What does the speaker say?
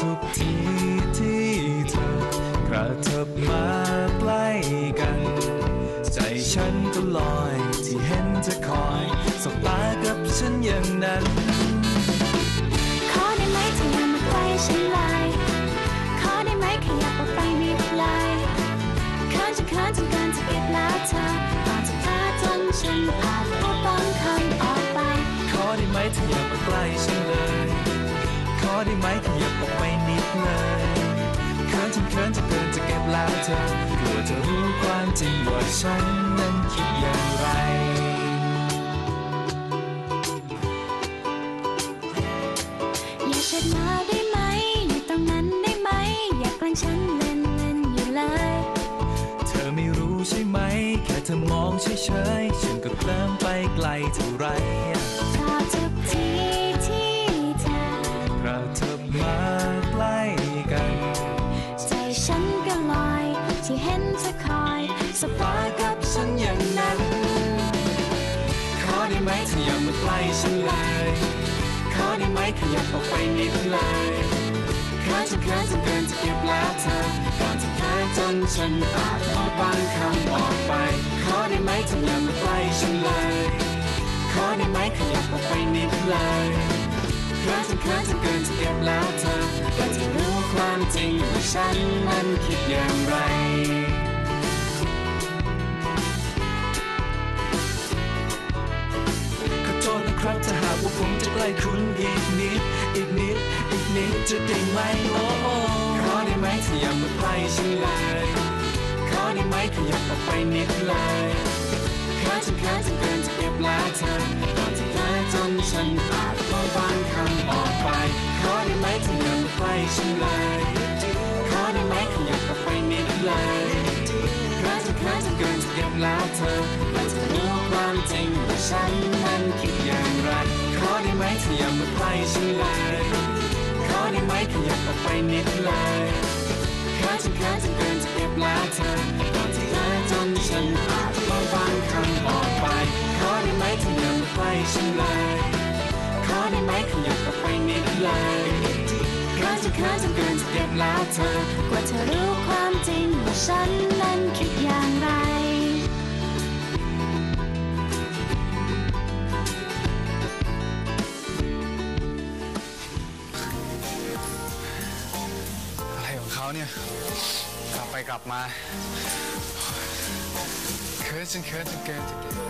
ทุกทีที่เธอกระเถิบมาใกล้กัน ใจฉันก็ลอยที่เห็นเธอคอยสบตากับฉันอย่างนั้น ขอได้ไหมเธออย่ามาใกล้ฉันเลยขอได้ไหมขยับออกไปนิดเลยเขินจะเขินจนเกินจะเก็บแล้วเธอก่อนจะพาจนฉันอาจ ออกไปนิดเลยเขินจนเขินจะเกินจะเก็บแล้วเธอกลัวเธอรู้ความจริงว่าฉันนั้นคิดอย่างไรอย่าเช็ดหน้าได้ไหมอยู่ตรงนั้นได้ไหมอย่าแกล้งฉันเล่นเล่นๆอยู่เลย เธอไม่รู้ใช่ไหม แค่เธอมองเฉยๆฉันก็เคลิ้มไปไกลเท่าไร ชอบทุกทีที่เธอ กระเถิบมา ได้ไหมขยับออกไปนิดเลยเขินจนเขินจนเกินจะเก็บแล้วเธอก่อนจะเพ้อจนฉันอาจพูดบางคำออกไป ขอได้ไหมเธออย่ามาใกล้ฉันเลย ขอได้ไหมขยับออกไปนิดเลยเขินจนเขินจนเกินจะเก็บแล้วเธอก่อนจะรู้ความจริงว่าฉันนั้นคิดอย่างไรขอโทษนะครับถ้าหากว่าผมจะใกล้คุณ จะได้ไหมโอ้โอ้ขอได้ไหมเธออย่ามาใกล้ฉันเลยขอได้ไหมขยับออกไปนิดเลยเขินจนเขินจนเกินจะเก็บแล้วเธอก่อนที่เธอจนฉันอาจพูดบางคำออกไปขอได้ไหมเธออย่ามาใกล้ฉันเลยขอได้ไหมขยับออกไปนิดเลยเขินจนเขินจนเกินจะเก็บแล้วเธอก่อนจะรู้ความจริงว่าฉันนั้นคิดอย่างไรขอได้ไหมเธออย่ามาใกล้ฉันเลย อได้ไหมขยับออกไปนิดเลยเขินจนเขินจนเกินจะเก็บแล้วเธอก่อนที่เธอจนฉันอาจพูดบางคำออกไป ขอได้ไหมเธออย่ามาใกล้ฉันเลย ขอได้ไหมขยับออกไปนิดเลยเขินจนเขินจนเกินจะเก็บแล้วเธอกว่าเธอรู้ความจริงว่าฉัน เขาเนี่ย กลับไปกลับมาเคิร์จนเคิร์จนเกินจะเกิน